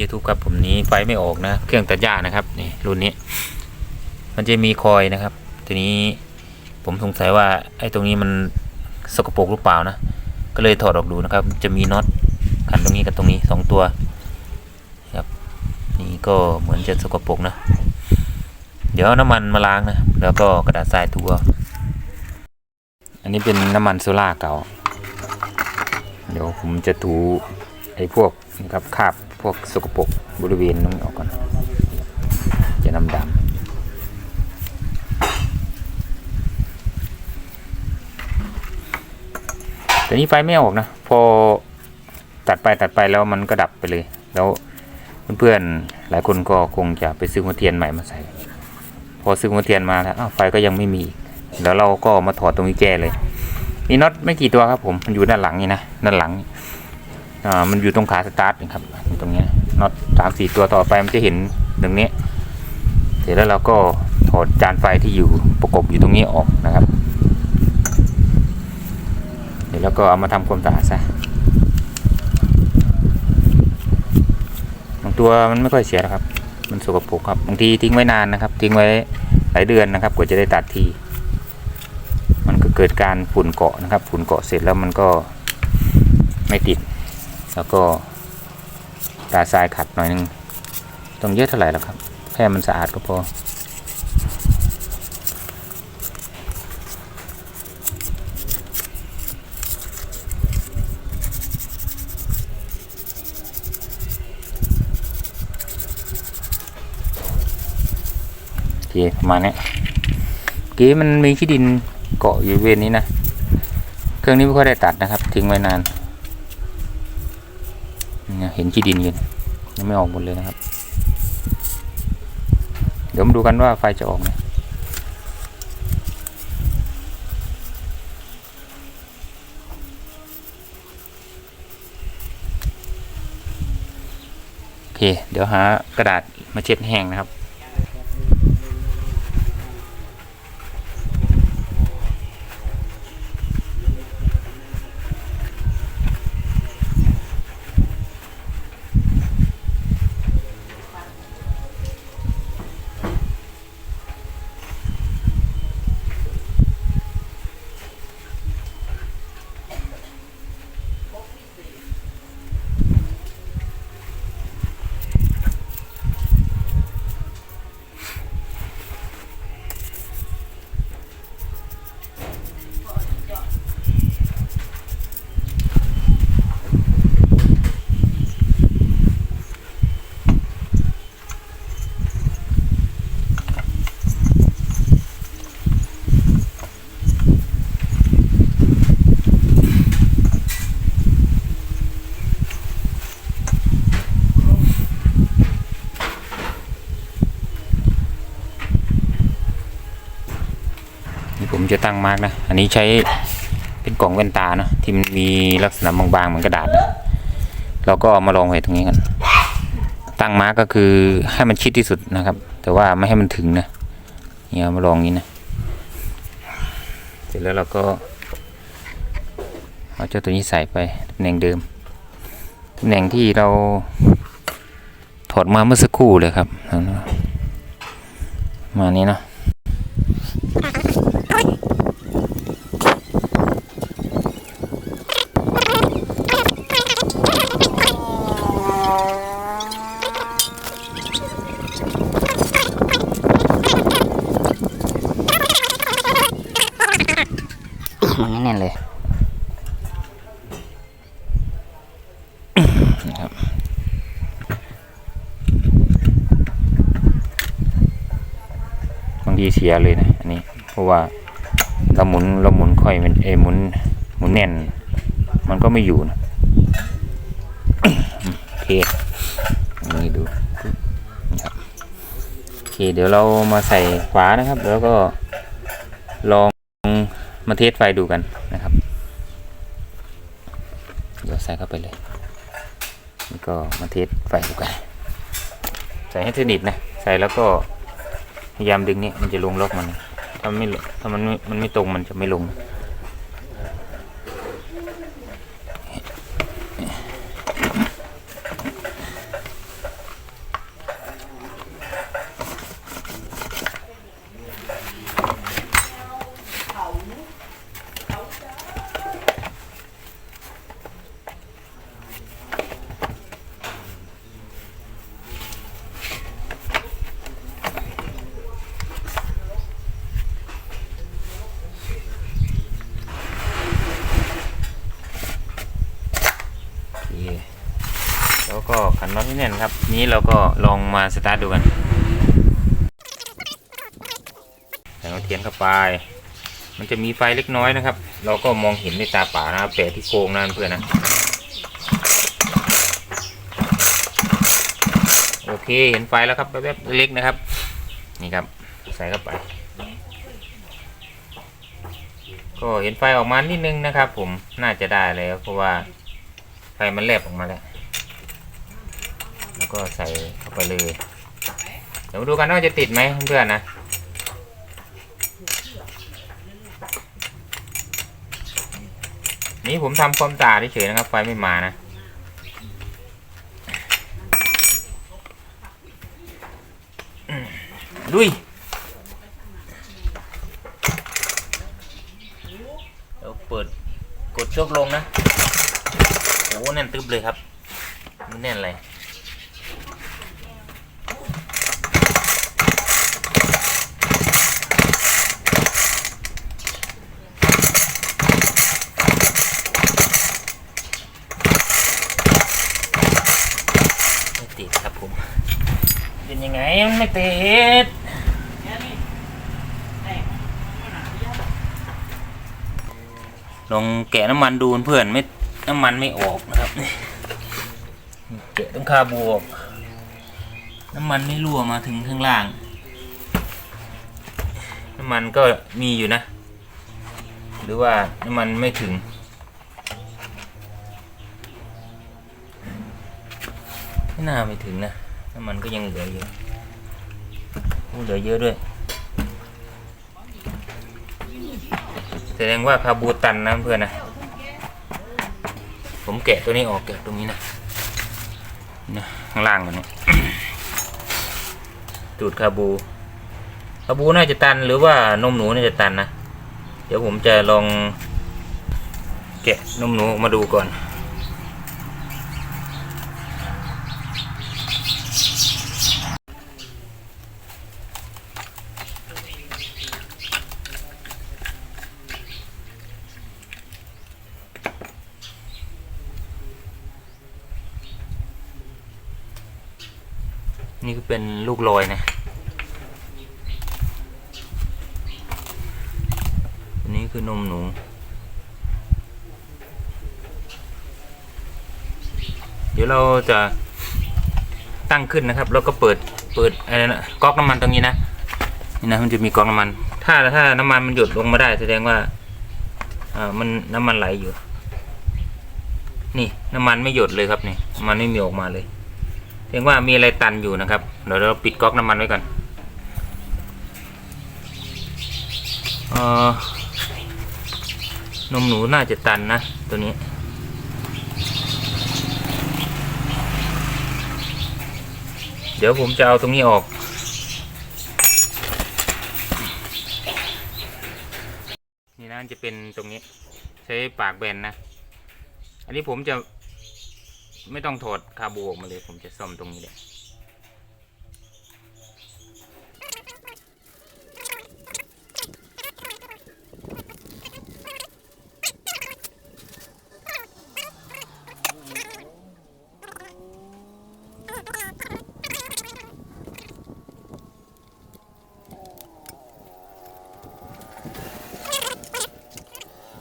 YouTube ครับผมนี้ไฟไม่ออกนะ เครื่องตัดหญ้านะครับนี่รุ่นนี้ มันจะมีคอยนะครับ ทีนี้ผมสงสัยว่าไอ้ตรงนี้มันสกปรกหรือเปล่านะ ก็เลยถอดออกดูนะครับ จะมีน็อตขันตรงนี้กับตรงนี้สองตัวครับนี่ก็เหมือนจะสกปรกนะ เดี๋ยวน้ำมันมาล้างนะ แล้วก็กระดาษทรายถูเอาอันนี้เป็นน้ำมันโซล่าเก่า เดี๋ยวผมจะถูไอ้พวกนะครับคาบ พวกสกปรกบริเวณนั้นออกก่อน จะน้ำดำแต่นี้ไฟไม่ออกนะ พอตัดไปตัดไปแล้วมันก็ดับไปเลย แล้วเพื่อนๆหลายคนก็คงจะไปซื้อหัวเทียนใหม่มาใส่ พอซื้อหัวเทียนมาแล้วไฟก็ยังไม่มีอีกเดี๋ยวเราก็มาถอดตรงนี้แก้เลย มีน็อตไม่กี่ตัวครับผมมันอยู่ด้านหลังนี่นะด้านหลัง อ่ามันอยู่ตรงขาสตาร์ทนะครับ ตรงนี้น็อตสามสี่ตัวต่อไปมันจะเห็นตรงนี้ เสร็จแล้วเราก็ถอดจานไฟที่อยู่ประกบอยู่ตรงนี้ออกนะครับ เดี๋ยวเราก็เอามาทำความสะอาดซะบางตัวมันไม่ค่อยเสียหรอกครับ มันสกปรกครับบางทีทิ้งไว้นานนะครับ ทิ้งไว้หลายเดือนนะครับ กว่าจะได้ตัดทีมันก็เกิดการฝุ่นเกาะนะครับ ฝุ่นเกาะเสร็จแล้วมันก็ไม่ติด แล้วก็ตาทรายขัดหน่อยนึงต้องเยอะเท่าไหร่แล้วครับ แค่มันสะอาดก็พอ โอเคประมาณนี้เกี้มันมีขี้ดินเกาะอยู่บริเวณนี้นะ เครื่องนี้ไม่ค่อยได้ตัดนะครับ ทิ้งไว้นาน เห็นขี้ดินอยู่นยังไม่ออกหมดเลยนะครับ เดี๋ยวมาดูกันว่าไฟจะออกไหมโอเค เดี๋ยวหากระดาษมาเช็ดแห้งนะครับ จะตั้งมาร์กนะ อันนี้ใช้เป็นกล่องแว่นตาเนอะที่มันมีลักษณะบางๆเหมือนกระดาษนะเราก็มาลองไว้ตรงนี้กัน ตั้งมาร์กก็คือให้มันชิดที่สุดนะครับ แต่ว่าไม่ให้มันถึงนะเนี่ยมาลองนี้นะ เสร็จแล้วเราก็เอาเจ้าตัวนี้ใส่ไปตำแหน่งเดิมตำแหน่งที่เราถอดมาเมื่อสักครู่เลยครับ มานี้เนาะ มันแน่นๆเลย บางทีเสียเลยนะอันนี้ เพราะว่าเราหมุนเราหมุนค่อยมันเอหมุนหมุนแน่น มันก็ไม่อยู่นะโอเคนี่ดูนี่ครับโอเค เดี๋ยวเรามาใส่ฝานะครับ แล้วก็ลองมาเทสไฟดูกันนะครับ เดี๋ยวใส่เข้าไปเลยนี่ก็มาเทสไฟดูกัน ใส่ให้สนิทนะ ใส่แล้วก็ พยายามดึงเนี่ยมันจะลงล็อกมัน ถ้าไม่ถ้ามันไม่มันไม่ตรงมันจะไม่ลง โเราก็ขันน็อตให้แน่นครับ นี้เราก็ลองมาสตาร์ทดูกันใส่เทียนเข้าไป มันจะมีไฟเล็กน้อยนะครับ เราก็มองเห็นในตาป่านะครับแปะที่โครงนั่นเพื่อนนะโอเคเห็นไฟแล้วครับแป๊บๆเล็กนะครับ นี่ครับใส่เข้าไป ก็เห็นไฟออกมานิดนึงนะครับ ผมน่าจะได้แล้วเพราะว่าไฟมันแลบออกมาแล้ว ก็ใส่เข้าไปเลย เดี๋ยวมาดูกันว่าจะติดไหมเพื่อนนะนี่ผมทำความสะอาดเฉยนะครับไฟไม่มานะลุยเราเปิดกดโชคลงนะโอ้แน่นตึบเลยครับ มันแน่นเลยไม่ติดครับผม เป็น ยังไม่ติดลองแกะน้ำมันดูเพื่อนไม่น้ำมันไม่ออกนะครับแกะต้องคาบวกน้ำมันไม่รั่วมาถึงข้างล่าง น้ำมันก็มีอยู่นะ หรือว่าน้ำมันไม่ถึงไม่น่าไม่ถึงนะน้ำมันก็ยังเหลืออยู่ เหลือเยอะด้วย แสดงว่าคาบูตันนะเพื่อนนะ ผมแกะตัวนี้ออกแกะตรงนี้นะนะข้างล่างกันนี้จูดคาบู คาบูน่าจะตันหรือว่านมหนูน่าจะตันนะ เดี๋ยวผมจะลองแกะนมหนูมาดูก่อน นี่ก็เป็นลูกลอยนะอันนี้คือนมหนู เดี๋ยวเราจะตั้งขึ้นนะครับ แล้วก็เปิดเปิดอะไรนะก๊อกน้ำมันตรงนี้นะนี่นะมันจะมีก๊อกน้ำมัน ถ้าถ้าน้ำมันมันหยดลงมาได้ แสดงว่าอ่ามันน้ำมันไหลอยู่ นี่น้ำมันไม่หยดเลยครับนี่มันไม่มีออกมาเลย แสดงว่ามีอะไรตันอยู่นะครับเดี๋ยวเราปิดก๊อกน้ำมันไว้ก่อนออนมหนูน่าจะตันนะ ตัวนี้ เดี๋ยวผมจะเอาตรงนี้ออกนี่นะจะเป็นตรงนี้ ใช้ปากแบนนะ อันนี้ผมจะ ไม่ต้องถอดคาบูออกมาเลย ผมจะซ่อมตรงนี้แหละ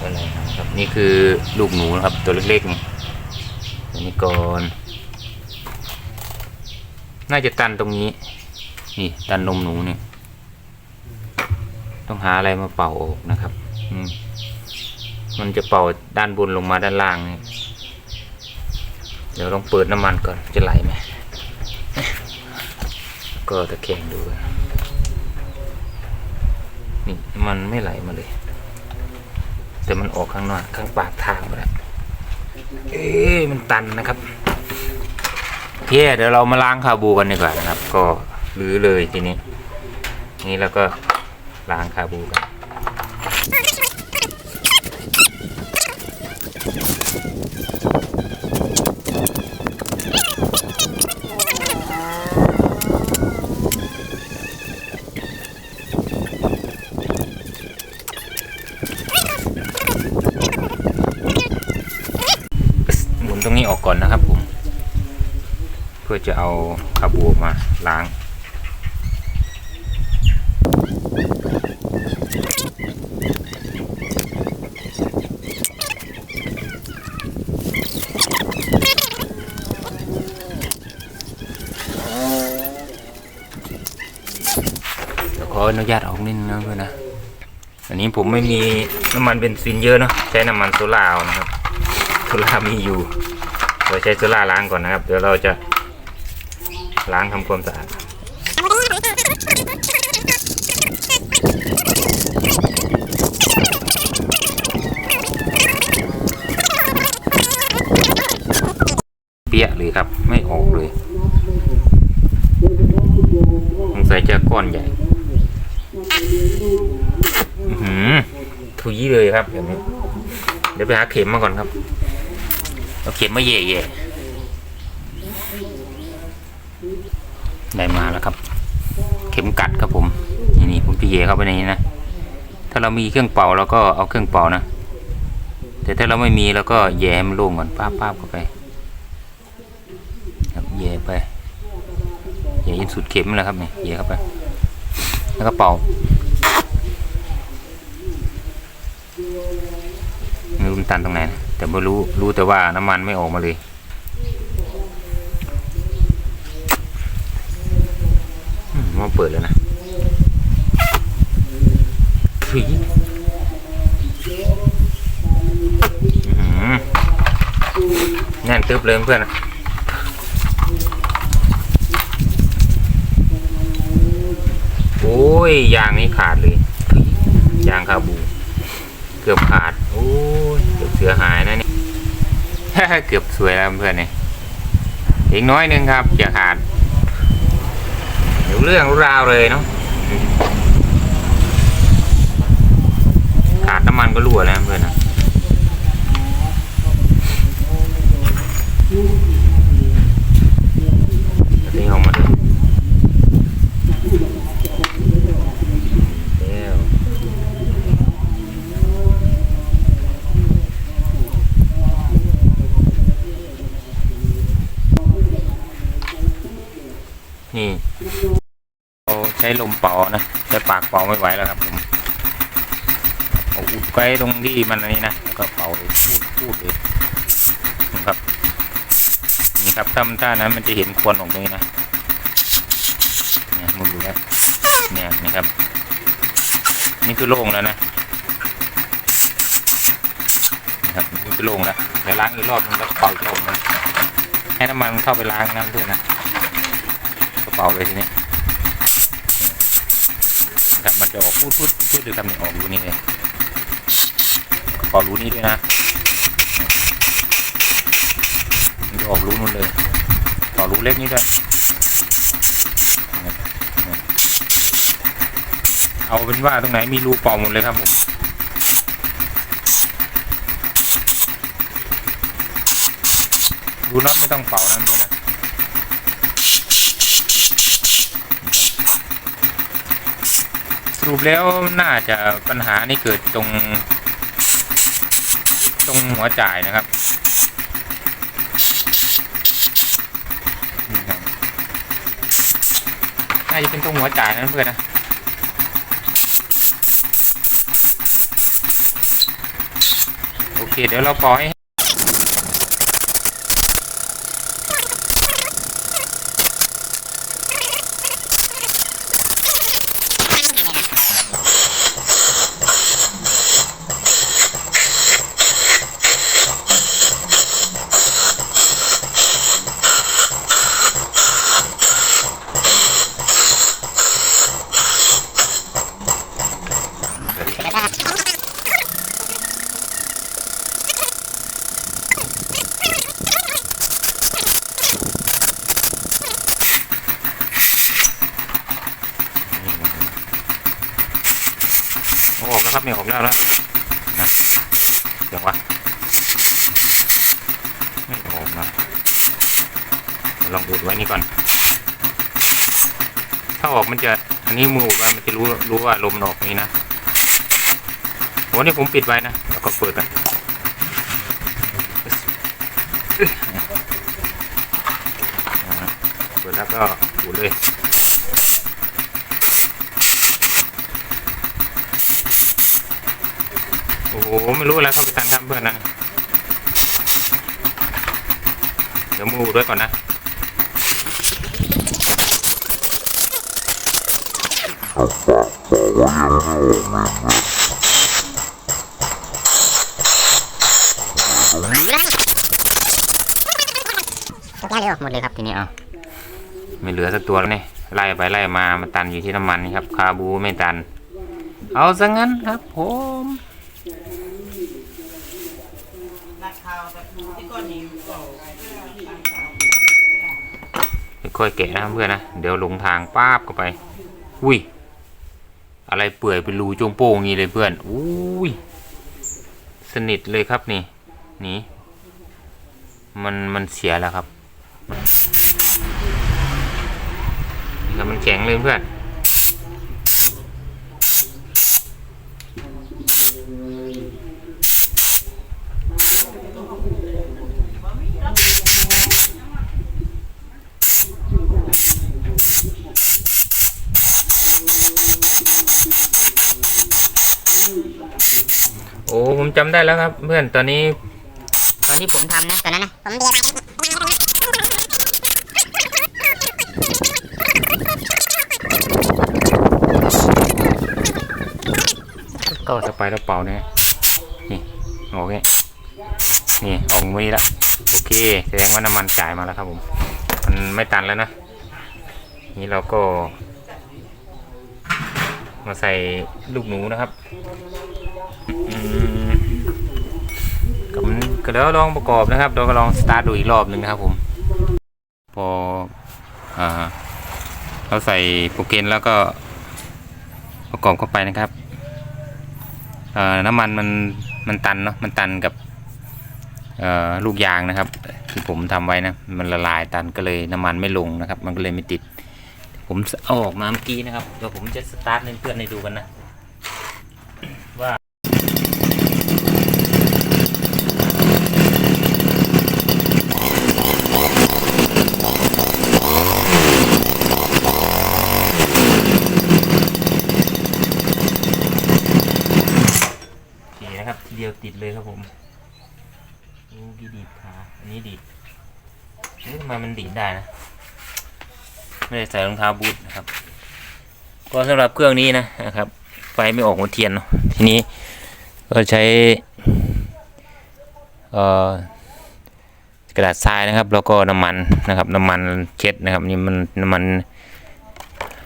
อะไรนะครับนี่คือลูกหนูนะครับ ตัวเล็กๆนี่ นี้ก่อน น่าจะตันตรงนี้ นี่ตันนมหนูเนี่ย ต้องหาอะไรมาเป่าออกนะครับ อืมมันจะเป่าด้านบนลงมาด้านล่างนี่เดี๋ยวลองเปิดน้ำมันก่อนจะไหลไหม ก็ตะแคงดูนี่มันไม่ไหลมาเลย แต่มันออกข้างนอกข้างปากทางไปแล้ว เอ๊ะมันตันนะครับโอเคเดี๋ยวเรามาล้างคาบูกันดีกว่านะครับ ก็รื้อเลยทีนี้ นี่แล้วก็ล้างคาบูกัน หมุ นี้ออกก่อนนะครับผม เพื่อจะเอาคาบูออกมาล้างเดี๋ยวขออนุญาตออกนิดนึงนะเพื่อนนะ อันนี้ผมไม่มีน้ำมันเบนซินเยอะเนาะ ใช้น้ำมันโซล่าเอานะครับ โซล่ามีอยู่ เราใช้โซล่าล้างก่อนนะครับ เดี๋ยวเราจะล้างทำความสะอาดเปี้ยเลยครับ ไม่ออกเลยสงสัยจะก้อนใหญ่อื้อหือทุยเลยครับอย่างนี้ เดี๋ยวไปหาเข็มมาก่อนครับ เอาเข็มมาเย่เย่ได้มาแล้วครับ เข็มกัดครับผมนี่นี่ผมจะเย่เข้าไปในนี้นะถ้าเรามีเครื่องเป่าเราก็เอาเครื่องเป่านะ แต่ถ้าเราไม่มีเราก็แย่ให้มันโล่งก่อนป้าป้าเข้าไปครับแย่ไปแย่ยินสุดเข็มแล้วครับเนี่ยแย่เข้าไป แล้วก็เป่าไม่รู้มันตันตรงไหนนะ แต่ไม่รู้รู้แต่ว่าน้ำมันไม่ออกมาเลยมหมาเปิดแล้วนะถุยแน่นตึ๊บเลยเพื่อนโอ้ยยางนี้ขาดเลยยางคาบู เกือบขาด โอ้ สือหายนะนี่เกือบสวยแล้วเพื่อนนี่อีกน้อยนึงครับอย่าขาดเดี๋ยวเรื่องราวเลยเนาะขาดน้ำมันก็รั่วแล้วเพื่อนนะนี่ออกมาดูแล้ว นี่เราใช้ลมเป่านะใช้ปากเป่าไม่ไหวแล้วครับผมเอาอุดไว้ตรงที่มันอันนี้นะแล้วก็เป่าเลยพูดพูดเลยนะครับนี่ครับถ้าถ้านั้นมันจะเห็นควันออกตรงนี้นะเนี่ยมืออยู่แล้วเนี่ยนี่ครับ นี่คือโล่งแล้วนะนะครับนี่คือโล่งแล้วเดี๋ยวล้างอีกรอบนึงแล้วก็เป่าอีกรอบนึงให้น้ำมันเข้าไปล้างน้ำด้วยนะกระเป๋าเลยทีนี้ ครับมันจะออกพูดพูดพูดดูคำนี้ออกรูนี้เลยกระเป๋ารูนี้ด้วยนะมันจะออกรูนู้นเลยต่อรูเล็กนี้ด้วยเอาเป็นว่าตรงไหนมีรูเป่าหมดเลยครับผมรูน็อตไม่ต้องเป่านั่นด้วยนะ รุปแล้วน่าจะปัญหานี่เกิดตรง ตรงหัวจ่ายนะครับน่าจะเป็นตรงหัวจ่ายนะเพื่อนนะโอเค เดี๋ยวเราปล่อย ออกแล้วครับเนี่ยออกแล้วนะเดี๋ยววะไม่ออกนะลองอุดไว้นี่ก่อน ถ้าออกมันจะอันนี้มืออุดไว้มันจะรู้รู้ว่าลมออกนี่นะวันนี้ผมปิดไว้นะแล้วก็เปิดกันเปิดแล้วก็หมุนเลย โอ้โหไม่รู้แล้วครับพี่ตันครับเพื่อนนะเดี๋ยวมูด้วยก่อนนะยากเร็วหมดเลยครับทีนี้เอาไม่เหลือสักตัวแล้วนี่ยไล่ไปไล่มามันตันอยู่ที่น้ำมันนี่ครับ คาบูไม่ตัน เอาซะงั้นครับผม ค่อยๆแกะนะเพื่อนนะ เดี๋ยวลงทางป้าบเข้าไป อุ้ย อะไรเปื่อยเป็นรูจงโป้งงี้เลยเพื่อน อุ้ย สนิทเลยครับนี่ นี่ มันมันเสียแล้วครับ นี่ครับมันแข็งเลยเพื่อน จำได้แล้วครับ เพื่อนตอนนี้ ตอนที่ผมทำนะตอนนั้นนะผมเบียร์มาก็สไปร์แล้วเป่าเนี่ยนี่โอเคนี่ออกมานี้แล้วโอเคแสดงว่าน้ำมันจ่ายมาแล้วครับผม มันไม่ตันแล้วนะ นี่เราก็ มาใส่ลูกหนูนะครับอืม ก็แล้วลองประกอบนะครับ เราก็ลองสตาร์ทดูอีกรอบหนึ่งนะครับ ผม พออ่าเราใส่โปรเกนแล้วก็ประกอบเข้าไปนะครับเอ่อน้ำมันมันมันตันเนาะมันตันกับลูกยางนะครับ ที่ผมทำไว้นะมันละลายตันก็เลยน้ำมันไม่ลงนะครับ มันก็เลยไม่ติด ผมเอาออกมาเมื่อกี้นะครับเดี๋ยวผมจะสตาร์ทเพื่อนให้ดูกันนะว่าโอเคนะครับทีเดียว ติดเลยครับผมโอ้กี่ดีดขาอันนี้ดีดเฮ้ยทำไมมันดีดได้นะ ไม่ได้ใส่รองเท้าบูทนะครับ ก็สำหรับเครื่องนี้นะนะครับ ไฟไม่ออกหัวเทียนเนาะ ทีนี้ก็ใช้กระดาษทรายนะครับ แล้วก็น้ำมันนะครับ น้ำมันเช็ดนะครับ นี่มันน้ำมัน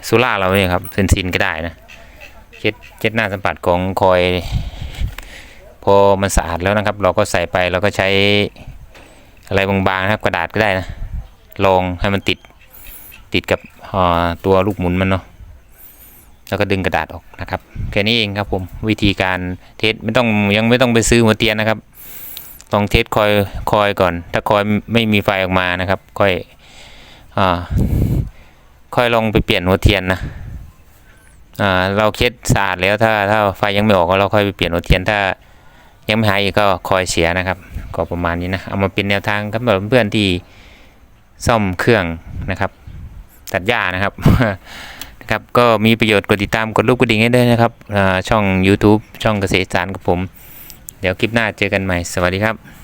โซล่าเราเนี่ยครับเซนซินก็ได้นะเช็ดเช็ดหน้าสัมผัสของคอย พอมันสะอาดแล้วนะครับ เราก็ใส่ไปแล้วก็ใช้อะไรบางๆนะครับกระดาษก็ได้นะลองให้มันติดติดกับตัวลูกหมุนมันเนาะแล้วก็ดึงกระดาษออกนะครับแค่นี้เองครับผมวิธีการเทสไม่ต้องยังไม่ต้องไปซื้อหัวเตียนนะครับต้องเทสคอยคอยก่อน ถ้าคอยไม่มีไฟออกมานะครับ ค่อยอ่าค่อยลองไปเปลี่ยนหัวเทียนนะอ่าเราเช็ดสะอาดแล้วถ้าถ้าไฟยังไม่ออกก็เราค่อยไปเปลี่ยนหัวเทียนถ้า ยังไม่หายอีกก็คอยเสียนะครับก็ประมาณนี้นะเอามาเป็นแนวทางครับสำหรับเพื่อนที่ซ่อมเครื่องนะครับ ตัดหญ้านะครับนะครับก็มีประโยชน์กดติดตามกดรูปกระดิ่งให้ด้วยนะครับช่อง YouTube ช่องเกษตรสารกับผม เดี๋ยวคลิปหน้าเจอกันใหม่สวัสดีครับ